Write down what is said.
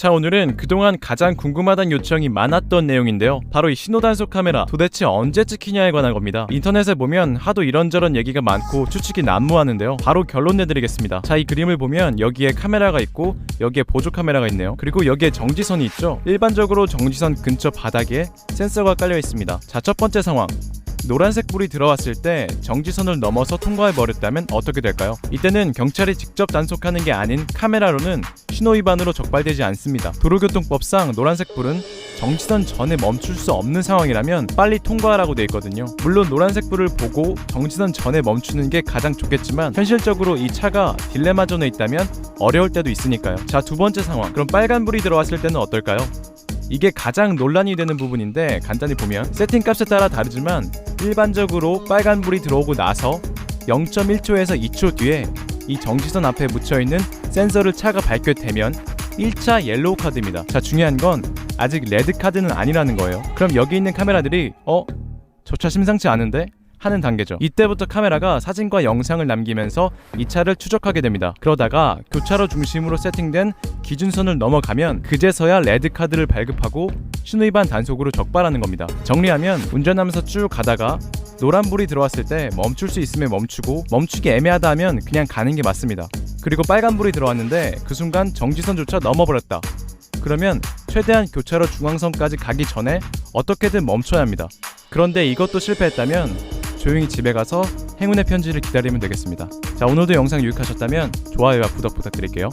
자 오늘은 그동안 가장 궁금하다는 요청이 많았던 내용인데요. 바로 이 신호단속 카메라 도대체 언제 찍히냐에 관한 겁니다. 인터넷에 보면 하도 이런저런 얘기가 많고 추측이 난무하는데요. 바로 결론 내드리겠습니다. 자 이 그림을 보면 여기에 카메라가 있고 여기에 보조 카메라가 있네요. 그리고 여기에 정지선이 있죠. 일반적으로 정지선 근처 바닥에 센서가 깔려 있습니다. 자 첫 번째 상황 노란색 불이 들어왔을 때 정지선을 넘어서 통과해 버렸다면 어떻게 될까요? 이때는 경찰이 직접 단속하는 게 아닌 카메라로는 신호 위반으로 적발되지 않습니다. 도로교통법상 노란색 불은 정지선 전에 멈출 수 없는 상황이라면 빨리 통과하라고 돼 있거든요. 물론 노란색 불을 보고 정지선 전에 멈추는 게 가장 좋겠지만 현실적으로 이 차가 딜레마 존에 있다면 어려울 때도 있으니까요. 자, 두 번째 상황. 그럼 빨간 불이 들어왔을 때는 어떨까요? 이게 가장 논란이 되는 부분인데 간단히 보면 세팅 값에 따라 다르지만 일반적으로 빨간불이 들어오고 나서 0.1초에서 2초 뒤에 이 정지선 앞에 묻혀 있는 센서를 차가 밝게 되면 1차 옐로우 카드입니다. 자, 중요한 건 아직 레드 카드는 아니라는 거예요. 그럼 여기 있는 카메라들이 어? 저 차 심상치 않은데? 하는 단계죠. 이때부터 카메라가 사진과 영상을 남기면서 이 차를 추적하게 됩니다. 그러다가 교차로 중심으로 세팅된 기준선을 넘어가면 그제서야 레드 카드를 발급하고 신호위반 단속으로 적발하는 겁니다. 정리하면 운전하면서 쭉 가다가 노란불이 들어왔을 때 멈출 수 있으면 멈추고 멈추기 애매하다 하면 그냥 가는 게 맞습니다. 그리고 빨간불이 들어왔는데 그 순간 정지선조차 넘어버렸다. 그러면 최대한 교차로 중앙선까지 가기 전에 어떻게든 멈춰야 합니다. 그런데 이것도 실패했다면 조용히 집에 가서 행운의 편지를 기다리면 되겠습니다. 자 오늘도 영상 유익하셨다면 좋아요와 구독 부탁드릴게요.